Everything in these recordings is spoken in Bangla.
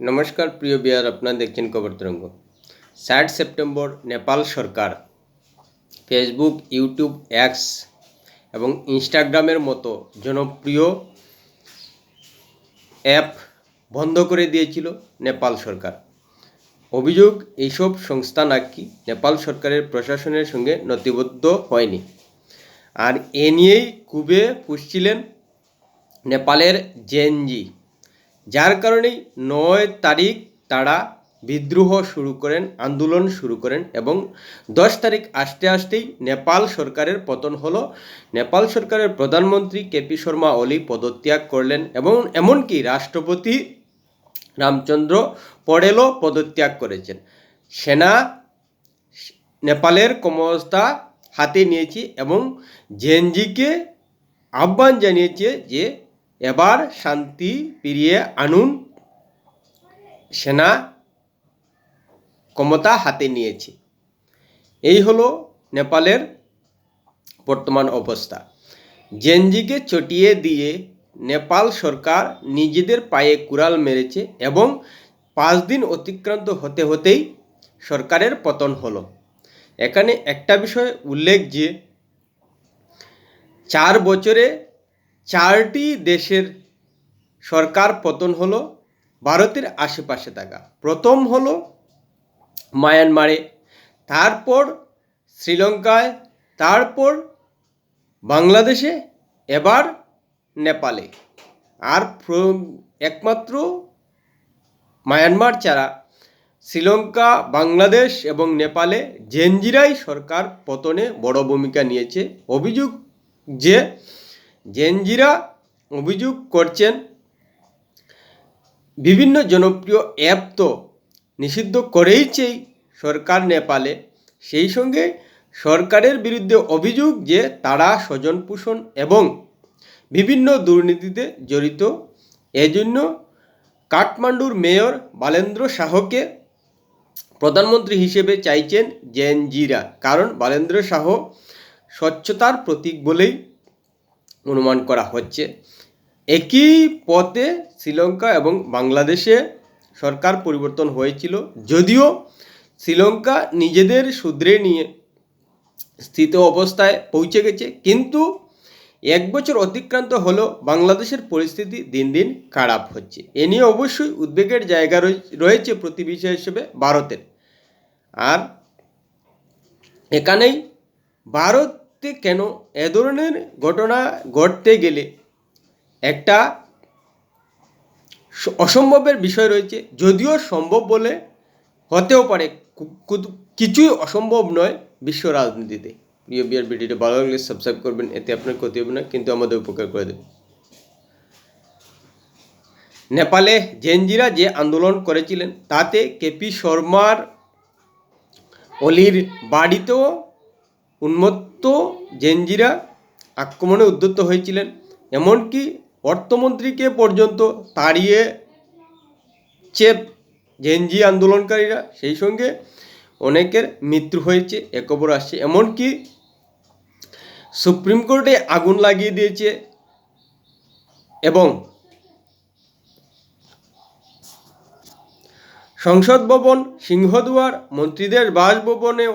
নমস্কার, প্রিয় বিয়ার, আপনারা দেখছেন খবর তরঙ্গ। ষাট সেপ্টেম্বর, নেপাল সরকার, ফেসবুক, ইউটিউব অ্যাক্স এবং ইনস্টাগ্রামের মতো জনপ্রিয় অ্যাপ বন্ধ করে দিয়েছিল নেপাল সরকার। অভিযোগ, এইসব সংস্থা নাকি নেপাল সরকারের প্রশাসনের সঙ্গে নথিবদ্ধ হয়নি। আর এ নিয়েই খুবই পুষছিলেন নেপালের জেনজি যার কারণেই নয় তারিখ তারা বিদ্রোহ শুরু করেন, আন্দোলন শুরু করেন এবং দশ তারিখ আসতে আসতেই নেপাল সরকারের পতন হলো। নেপাল সরকারের প্রধানমন্ত্রী কেপি শর্মা অলি পদত্যাগ করলেন এবং এমনকি রাষ্ট্রপতি রামচন্দ্র পড়েলও পদত্যাগ করেছেন। সেনা নেপালের ক্ষমতা হাতে নিয়েছে এবং জেনজিকে আহ্বান জানিয়েছে যে এবার শান্তি ফিরিয়ে আনুন। সেনা ক্ষমতা হাতে নিয়েছে। এই হলো নেপালের বর্তমান অবস্থা। জেনজিকে চটিয়ে দিয়ে নেপাল সরকার নিজেদের পায়ে কুড়াল মেরেছে এবং পাঁচ দিন অতিক্রান্ত হতে হতেই সরকারের পতন হলো। এখানে একটা বিষয় উল্লেখ যে, চার বছরে চারটি দেশের সরকার পতন হলো ভারতের আশেপাশে থাকা। প্রথম হলো মায়ানমারে, তারপর শ্রীলঙ্কায়, তারপর বাংলাদেশে, এবার নেপালে। আর একমাত্র মায়ানমার ছাড়া শ্রীলঙ্কা, বাংলাদেশ এবং নেপালে জেনজিরাই সরকার পতনে বড় ভূমিকা নিয়েছে। অভিযোগ যে জেনজিরা অভিযোগ করছেন, বিভিন্ন জনপ্রিয় অ্যাপ তো নিষিদ্ধ করেইছেই সরকার নেপালে। সেই সঙ্গে সরকারের বিরুদ্ধে অভিযোগ যে তারা স্বজন পোষণ এবং বিভিন্ন দুর্নীতিতে জড়িত। এজন্য কাঠমান্ডুর মেয়র বালেন্দ্র শাহকে প্রধানমন্ত্রী হিসেবে চাইছেন জেনজিরা। কারণ বালেন্দ্র শাহ স্বচ্ছতার প্রতীক বলেই অনুমান করা হচ্ছে। একই পথে শ্রীলঙ্কা এবং বাংলাদেশে সরকার পরিবর্তন হয়েছিল। যদিও শ্রীলঙ্কা নিজেদের শুধরে নিয়ে স্থিত অবস্থায় পৌঁছে গেছে, কিন্তু এক বছর অতিক্রান্ত হলেও বাংলাদেশের পরিস্থিতি দিন দিন খারাপ হচ্ছে। এ নিয়ে অবশ্যই উদ্বেগের জায়গা রয়েছে প্রতিবেশী হিসেবে ভারতের। আর এখানেই ভারতে কেন? এ ধরনের ঘটনা ঘটতে গেলে একটা অসম্ভবের বিষয় রয়েছে। যদিও সম্ভব বলে হতেও পারে কিছুই অসম্ভব নয় বিশ্ব রাজনীতিতে। প্রিয় বিয়ার ভিডিওটা ভালো লাগলে সাবস্ক্রাইব করবেন, এতে আপনার ক্ষতি হবে না, কিন্তু আমাদের উপকার করে দেবে। নেপালে জেনজিরা যে আন্দোলন করেছিলেন, তাতে কেপি শর্মার অলির বাড়িতেও উন্মত্ত জেনজিরা আক্রমণে উদ্যত হয়েছিলেন। এমনকি অর্থমন্ত্রীকে পর্যন্ত তাড়িয়ে চেপ জেনজি আন্দোলনকারীরা, সেই সঙ্গে অনেকের মৃত্যু হয়েছে এ আসছে। এমনকি সুপ্রিম কোর্টে আগুন লাগিয়ে দিয়েছে এবং সংসদ ভবন, সিংহদুয়ার, মন্ত্রীদের বাসভবনেও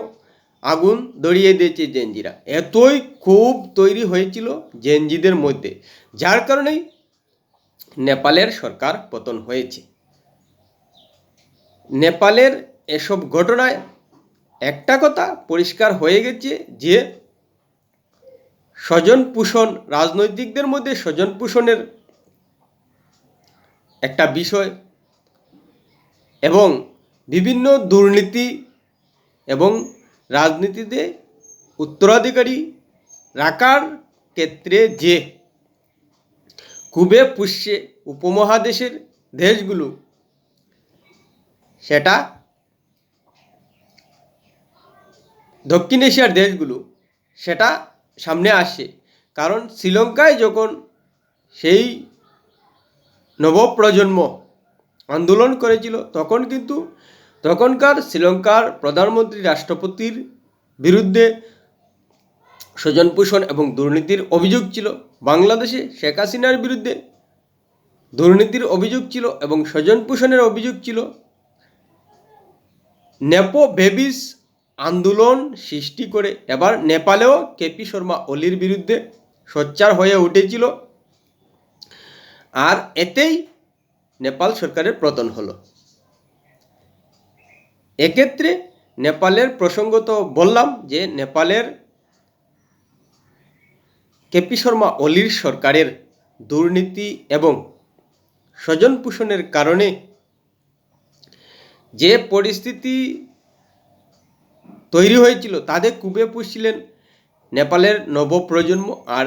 আগুন দড়িয়ে দিয়েছে জেনজিরা। এতই খুব তৈরি হয়েছিল জেনজিদের মধ্যে, যার কারণেই নেপালের সরকার পতন হয়েছে। নেপালের এসব ঘটনায় একটা কথা পরিষ্কার হয়ে গেছে যে, স্বজন পোষণ, রাজনৈতিকদের মধ্যে স্বজন পোষণের একটা বিষয় এবং বিভিন্ন দুর্নীতি এবং রাজনীতিতে উত্তরাধিকারী রাখার ক্ষেত্রে যে খুবই পুষ্যে উপমহাদেশের দেশগুলো, সেটা দক্ষিণ এশিয়ার দেশগুলো, সেটা সামনে আসে। কারণ শ্রীলঙ্কায় যখন সেই নবপ্রজন্ম আন্দোলন করেছিল, তখন কিন্তু তখনকার শ্রীলঙ্কার প্রধানমন্ত্রী রাষ্ট্রপতির বিরুদ্ধে স্বজন পোষণ এবং দুর্নীতির অভিযোগ ছিল। বাংলাদেশে শেখ হাসিনার বিরুদ্ধে দুর্নীতির অভিযোগ ছিল এবং স্বজন পোষণের অভিযোগ ছিল। নেপো বেবিস আন্দোলন সৃষ্টি করে এবার নেপালেও কেপি শর্মা অলির বিরুদ্ধে সোচ্চার হয়ে উঠেছিল। আর এতেই নেপাল সরকারের পতন হলো। এক্ষেত্রে নেপালের প্রসঙ্গ তো বললাম যে নেপালের কেপি শর্মা অলির সরকারের দুর্নীতি এবং স্বজন পোষণের কারণে যে পরিস্থিতি তৈরি হয়েছিল তাদের কুবে পুষছিলেন নেপালের নবপ্রজন্ম আর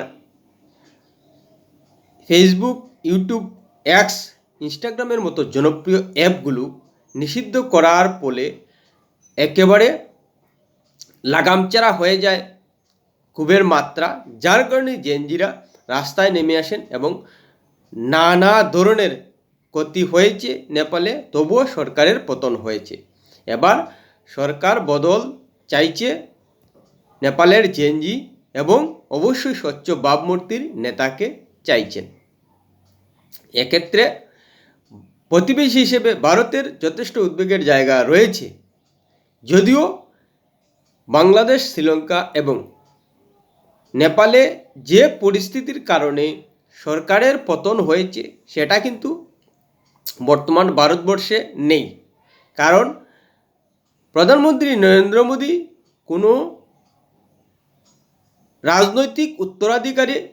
ফেসবুক, ইউটিউব অ্যাক্স ইনস্টাগ্রামের মতো জনপ্রিয় অ্যাপগুলো নিষিদ্ধ করার ফলে একেবারে লাগামচারা হয়ে যায় কুবের মাত্রা, যার কারণে জেনজিরা রাস্তায় নেমে আসেন এবং নানা ধরনের ক্ষতি হয়েছে নেপালে, তবুও সরকারের পতন হয়েছে। এবার সরকার বদল চাইছে নেপালের জেনজি এবং অবশ্যই স্বচ্ছ ভাবমূর্তির নেতাকে চাইছেন। এক্ষেত্রে প্রতিবেশী হিসেবে ভারতের যথেষ্ট উদ্বেগের জায়গা রয়েছে। যদিও বাংলাদেশ, শ্রীলঙ্কা এবং নেপালে যে পরিস্থিতির কারণে সরকারের পতন হয়েছে, সেটা কিন্তু বর্তমান ভারতবর্ষে নেই। কারণ প্রধানমন্ত্রী নরেন্দ্র মোদী কোনো রাজনৈতিক উত্তরাধিকারে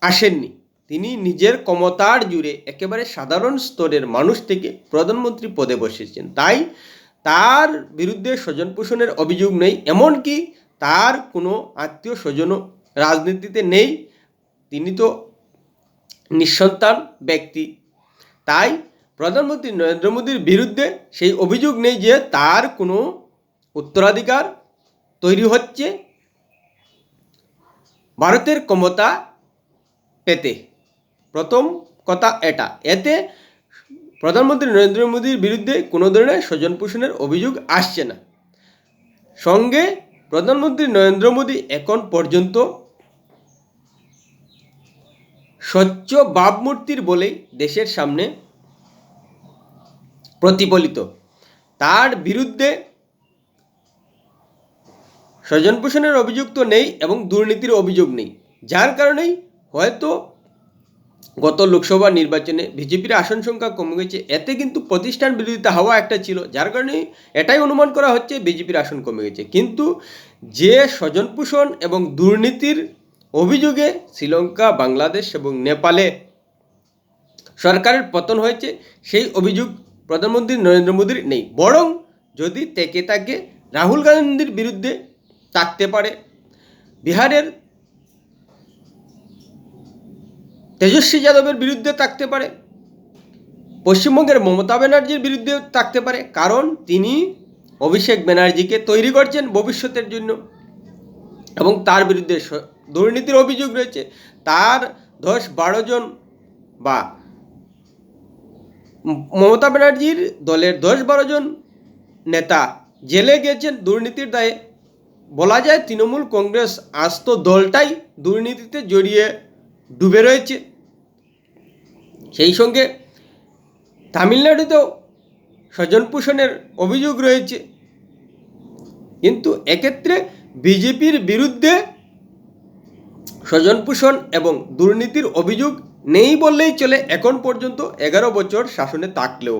আসেননি। তিনি নিজের ক্ষমতার জুড়ে একেবারে সাধারণ স্তরের মানুষ থেকে প্রধানমন্ত্রী পদে বসেছেন। তাই তার বিরুদ্ধে স্বজন পোষণের অভিযোগ নেই, এমনকি তার কোনো আত্মীয় স্বজনও রাজনীতিতে নেই। তিনি তো নিঃসন্তান ব্যক্তি। তাই প্রধানমন্ত্রী নরেন্দ্র মোদীর বিরুদ্ধে সেই অভিযোগ নেই যে তার কোনো উত্তরাধিকার তৈরি হচ্ছে ভারতের ক্ষমতা পেতে। প্রথম কথা এটা। এতে প্রধানমন্ত্রী নরেন্দ্র মোদীর বিরুদ্ধে কোনো ধরনের স্বজন পোষণের অভিযোগ আসছে না। সঙ্গে প্রধানমন্ত্রী নরেন্দ্র মোদী এখন পর্যন্ত স্বচ্ছ ভাবমূর্তির বলেই দেশের সামনে প্রতিফলিত। তার বিরুদ্ধে স্বজন পোষণের অভিযোগ তো নেই এবং দুর্নীতির অভিযোগ নেই। যার কারণেই হয়তো গত লোকসভা নির্বাচনে বিজেপির আসন সংখ্যা কমে গেছে। এতে কিন্তু প্রতিষ্ঠান বিরোধিতা হাওয়া একটা ছিল, যার কারণে এটাই অনুমান করা হচ্ছে বিজেপির আসন কমে গেছে। কিন্তু যে স্বজন পোষণ এবং দুর্নীতির অভিযোগে শ্রীলঙ্কা, বাংলাদেশ এবং নেপালে সরকারের পতন হয়েছে, সেই অভিযোগ প্রধানমন্ত্রী নরেন্দ্র মোদীর নেই। বরং যদি থেকে তাকে রাহুল গান্ধীর বিরুদ্ধে থাকতে পারে। বিহারের তেজস্বী যাদবের বিরুদ্ধে থাকতে পারে। পশ্চিমবঙ্গের মমতা ব্যানার্জির বিরুদ্ধে থাকতে পারে, কারণ তিনি অভিষেক ব্যানার্জিকে তৈরি করছেন ভবিষ্যতের জন্য। এবং তার বিরুদ্ধে দুর্নীতির অভিযোগ রয়েছে। তার দশ বারো জন বা মমতা ব্যানার্জির দলের দশ বারো জন নেতা জেলে গেছেন দুর্নীতির দায়ে। বলা যায়, তৃণমূল কংগ্রেস আস্ত দলটাই দুর্নীতিতে জড়িয়ে ডুবে রয়েছে। সেই সঙ্গে তামিলনাড়ুতেও স্বজন পোষণের অভিযোগ রয়েছে। কিন্তু এক্ষেত্রে বিজেপির বিরুদ্ধে স্বজন পোষণ এবং দুর্নীতির অভিযোগ নেই বললেই চলে এখন পর্যন্ত এগারো বছর শাসনে থাকলেও।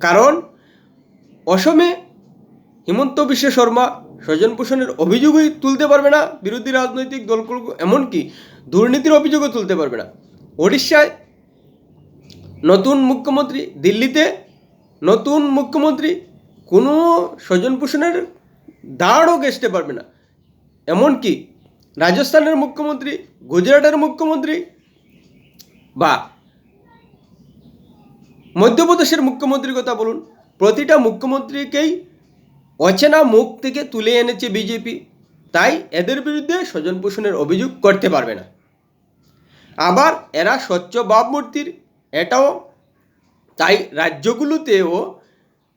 কারণ অসমে হিমন্ত বিশ্ব শর্মা স্বজন পোষণের অভিযোগই তুলতে পারবে না, বিরোধী রাজনৈতিক দলগুলো এমনকি দুর্নীতির অভিযোগও তুলতে পারবে না। উড়িষ্যায় নতুন মুখ্যমন্ত্রী, দিল্লিতে নতুন মুখ্যমন্ত্রী, কোনো স্বজন পোষণের দাঁড়ও গেছতে পারবে না। এমনকি রাজস্থানের মুখ্যমন্ত্রী, গুজরাটের মুখ্যমন্ত্রী বা মধ্যপ্রদেশের মুখ্যমন্ত্রীর কথা বলুন, প্রতিটা মুখ্যমন্ত্রীকেই অচেনা মুখ থেকে তুলে এনেছে বিজেপি। তাই এদের বিরুদ্ধে স্বজন পোষণের অভিযোগ করতে পারবে না। আবার এরা স্বচ্ছ ভাবমূর্তির এটাও, তাই রাজ্যগুলোতেও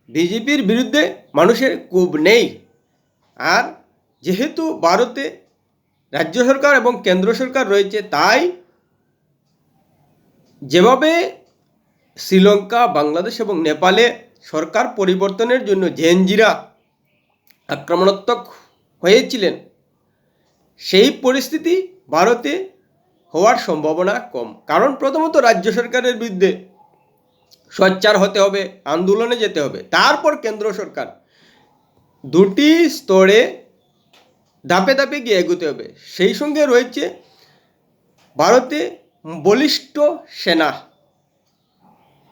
বিজেপির বিরুদ্ধে মানুষের ক্ষোভ নেই। আর যেহেতু ভারতে রাজ্য সরকার এবং কেন্দ্র সরকার রয়েছে, তাই যেভাবে শ্রীলঙ্কা, বাংলাদেশ এবং নেপালে সরকার পরিবর্তনের জন্য জেনজিরা আক্রমণাত্মক হয়েছিলেন। সেই পরিস্থিতি ভারতে হওয়ার সম্ভাবনা কম। কারণ প্রথমত রাজ্য সরকারের বিরুদ্ধে সোচ্চার হতে হবে, আন্দোলনে যেতে হবে। তারপর কেন্দ্র সরকার দুটি স্তরে ধাপে ধাপে গিয়ে এগোতে হবে। সেই সঙ্গে রয়েছে ভারতে বলিষ্ঠ সেনা,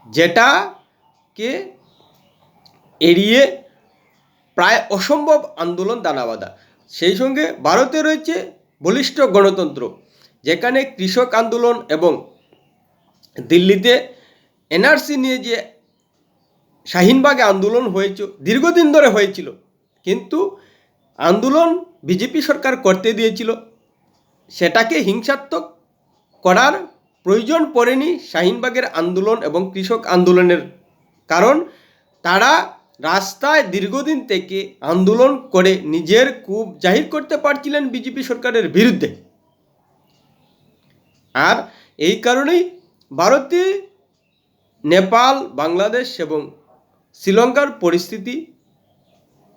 যেটাকে এড়িয়ে প্রায় অসম্ভব আন্দোলন দানাবাঁধা। সেই সঙ্গে ভারতে রয়েছে বলিষ্ঠ গণতন্ত্র, যেখানে কৃষক আন্দোলন এবং দিল্লিতে এনআরসি নিয়ে যে শাহিনবাগে আন্দোলন হয়েছিল দীর্ঘদিন ধরে হয়েছিল। কিন্তু আন্দোলন বিজেপি সরকার করতে দিয়েছিল। সেটাকে হিংসাত্মক করার প্রয়োজন পড়েনি শাহিনবাগের আন্দোলন এবং কৃষক আন্দোলনের কারণ। তারা রাস্তায় দীর্ঘদিন থেকে আন্দোলন করে নিজের কূপ জাহির করতে পারছিলেন বিজেপি সরকারের বিরুদ্ধে। আর এই কারণেই ভারতে নেপাল, বাংলাদেশ এবং শ্রীলঙ্কার পরিস্থিতি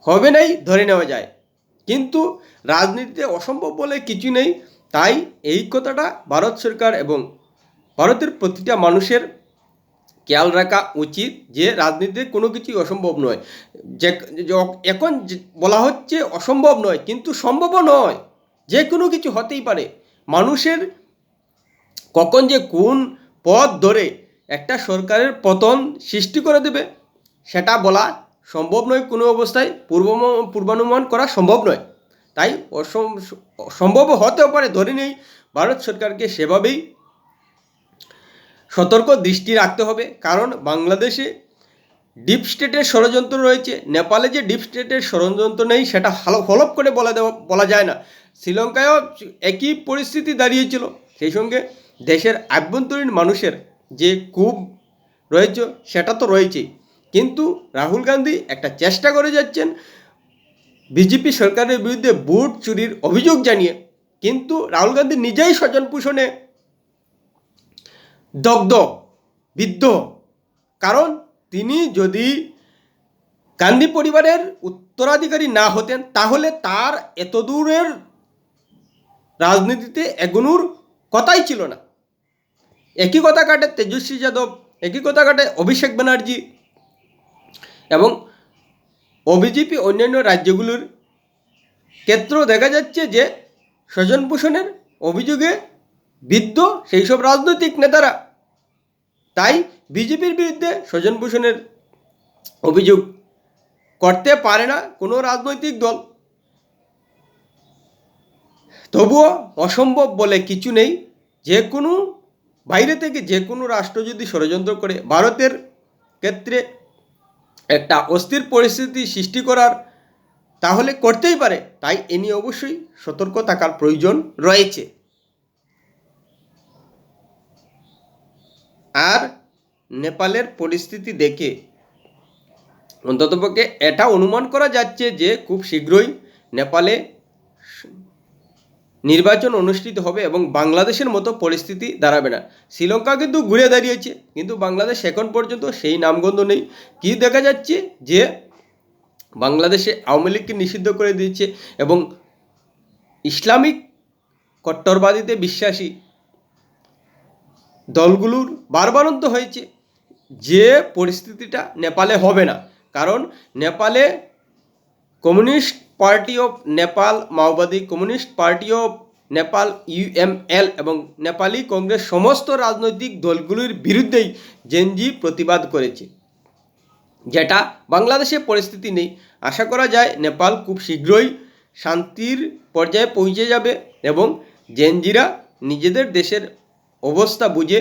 হবে নাই ধরে নেওয়া যায়। কিন্তু রাজনীতিতে অসম্ভব বলে কিছু নেই, তাই এই কথাটা ভারত সরকার এবং ভারতের প্রতিটা মানুষের খেয়াল রাখা উচিত যে রাজনীতিতে কোনো কিছুই অসম্ভব নয়। যে এখন বলা হচ্ছে অসম্ভব নয়, কিন্তু সম্ভবও নয়। যে কোনো কিছু হতেই পারে। মানুষের কখন যে কোন পথ ধরে একটা সরকারের পতন সৃষ্টি করে দেবে, সেটা বলা সম্ভব নয় কোনো অবস্থায়। পূর্ব পূর্বানুমান করা সম্ভব নয়। তাই অসম সম্ভব হতেও পারে। ধরে নেই, ভারত সরকারকে সেভাবেই সতর্ক দৃষ্টি রাখতে হবে। কারণ বাংলাদেশে ডিপ স্টেটের ষড়যন্ত্র রয়েছে। নেপালে যে ডিপ স্টেটের ষড়যন্ত্র নেই, সেটা হলপ করে বলা দেওয়া বলা যায় না। শ্রীলঙ্কায়ও একই পরিস্থিতি দাঁড়িয়েছিল। সেই সঙ্গে দেশের আভ্যন্তরীণ মানুষের যে কূপ রয়েছে, সেটা তো রয়েছেই। কিন্তু রাহুল গান্ধী একটা চেষ্টা করে যাচ্ছেন বিজেপি সরকারের বিরুদ্ধে ভোট চুরির অভিযোগ জানিয়ে। কিন্তু রাহুল গান্ধী নিজেই স্বজন পোষণে দগ্ধ, বিদ্ধ। কারণ তিনি যদি গান্ধী পরিবারের উত্তরাধিকারী না হতেন, তাহলে তার এত দূরের রাজনীতিতে এগোনোর কথাই ছিল না। একই কথা কাটে তেজস্বী যাদব, একই কথা কাটে অভিষেক ব্যানার্জি এবং অবিজেপি অন্যান্য রাজ্যগুলোর ক্ষেত্রেও দেখা যাচ্ছে যে স্বজন পোষণের অভিযোগে বিদ্ধ, সেই সব রাজনৈতিক নেতারা। তাই বিজেপির বিরুদ্ধে স্বজন পোষণের অভিযোগ করতে পারে না কোনো রাজনৈতিক দল। তবুও অসম্ভব বলে কিছু নেই। যে কোনো, বাইরে থেকে যে কোনো রাষ্ট্র যদি ষড়যন্ত্র করে, ভারতের ক্ষেত্রে একটা অস্থির পরিস্থিতি সৃষ্টি করার তাহলে করতেই পারে। তাই এ নিয়ে অবশ্যই সতর্ক থাকার প্রয়োজন রয়েছে। আর নেপালের পরিস্থিতি দেখে। অন্ততপক্ষে এটা অনুমান করা যাচ্ছে যে খুব শীঘ্রই নেপালে নির্বাচন অনুষ্ঠিত হবে এবং বাংলাদেশের মতো পরিস্থিতি দাঁড়াবে না। শ্রীলঙ্কা কিন্তু ঘুরে দাঁড়িয়েছে, কিন্তু বাংলাদেশ এখন পর্যন্ত সেই নামগন্ধ নেই। কি দেখা যাচ্ছে যে বাংলাদেশে আওয়ামী লীগকে নিষিদ্ধ করে দিয়েছে এবং ইসলামিক কট্টরবাদীতে বিশ্বাসী দলগুলোর বারবারন্ত হয়েছে যে পরিস্থিতিটা নেপালে হবে না। কারণ নেপালে কমিউনিস্ট পার্টি অফ নেপাল, মাওবাদী communist party of Nepal UML এবং নেপালি কংগ্রেস সমস্ত রাজনৈতিক দলগুলির বিরুদ্ধেই জেনজি প্রতিবাদ করেছে। যেটা বাংলাদেশে পরিস্থিতি নেই। আশা করা যায় নেপাল খুব শীঘ্রই শান্তির পর্যায়ে পৌঁছে যাবে এবং জেনজিরা নিজেদের দেশের অবস্থা বুঝে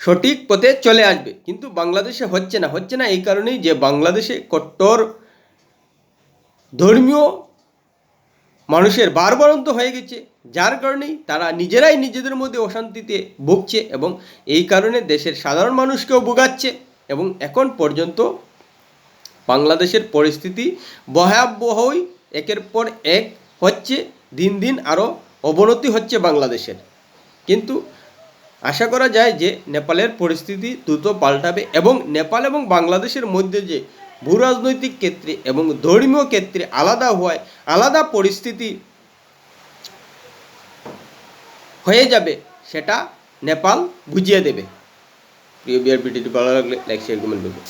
সঠিক পথে চলে আসবে। কিন্তু বাংলাদেশে হচ্ছে না হচ্ছে না এই কারণেই যে বাংলাদেশে কট্টর ধর্মীয় মানুষের বারবারন্ত হয়ে গেছে, যার কারণেই তারা নিজেরাই নিজেদের মধ্যে অশান্তিতে ভুগছে এবং এই কারণে দেশের সাধারণ মানুষকেও ভোগাচ্ছে এবং এখন পর্যন্ত বাংলাদেশের পরিস্থিতি ভয়াবহই একের পর এক হচ্ছে, দিন দিন আরও অবনতি হচ্ছে বাংলাদেশের। কিন্তু আশা করা যায় যে নেপালের পরিস্থিতি দ্রুত পাল্টাবে এবং নেপাল এবং বাংলাদেশের মধ্যে যে ভূ রাজনৈতিক ক্ষেত্রে এবং ধর্মীয় ক্ষেত্রে আলাদা হওয়ায় আলাদা পরিস্থিতি হয়ে যাবে, সেটা নেপাল বুঝিয়ে দেবে। প্রিয় বিআর ভিডিওটি ভালো লাগলে লাইক শেয়ার কমেন্ট করবে